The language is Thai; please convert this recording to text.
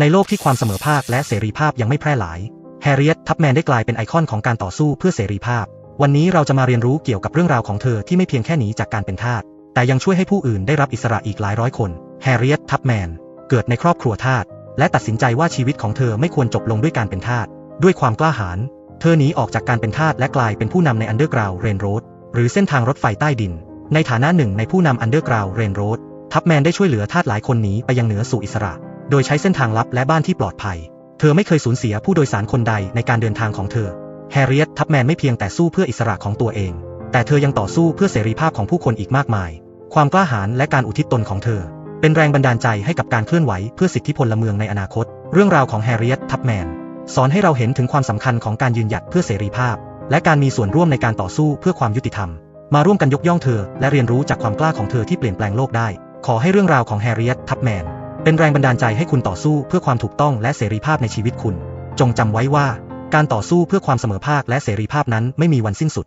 ในโลกที่ความเสมอภาคและเสรีภาพยังไม่แพร่หลาย แฮร์ริเอตทัพแมนได้กลายเป็นไอคอนของการต่อสู้เพื่อเสรีภาพ วันนี้เราจะมาเรียนรู้เกี่ยวกับเรื่องราวของเธอที่ไม่เพียงแค่หนีจากการเป็นทาส แต่ยังช่วยให้ผู้อื่นได้รับอิสระอีกหลายร้อยคน แฮร์ริเอตทัพแมนเกิดในครอบครัวทาส และตัดสินใจว่าชีวิตของเธอไม่ควรจบลงด้วยการเป็นทาส ด้วยความกล้าหาญ เธอหนีออกจากการเป็นทาสและกลายเป็นผู้นำในอันเดอร์กราวเรนโรดหรือเส้นทางรถไฟใต้ดิน ในฐานะหนึ่งในผู้นำอันเดอร์กราวเรนโรดทัพแมนได้ช่วยเหลือทาสหลายคนหนีไปยังเหนือสู่อิสระ โดยใช้เส้นทางลับและบ้านที่ปลอดภัย เธอไม่เคยสูญเสียผู้โดยสารคนใดในการเดินทางของเธอ แฮร์ริเอตทัพแมนไม่เพียงแต่สู้เพื่ออิสระของตัวเอง แต่เธอยังต่อสู้เพื่อเสรีภาพของผู้คนอีกมากมาย ความกล้าหาญและการอุทิศตนของเธอ เป็นแรงบันดาลใจให้กับการเคลื่อนไหวเพื่อสิทธิพลเมืองในอนาคต เรื่องราวของแฮร์ริเอตทัพแมนสอนให้เราเห็นถึงความสำคัญของการยืนหยัดเพื่อเสรีภาพ และการมีส่วนร่วมในการต่อสู้เพื่อความยุติธรรม มาร่วมกันยกย่องเธอ และเรียนรู้จากความกล้าของเธอที่เปลี่ยนแปลงโลกได้ ขอให้เรื่องราวของแฮร์ริเอตทัพแมน เป็นแรงบันดาลใจให้คุณต่อสู้เพื่อความถูกต้องและเสรีภาพในชีวิตคุณ จงจำไว้ว่า การต่อสู้เพื่อความเสมอภาคและเสรีภาพนั้นไม่มีวันสิ้นสุด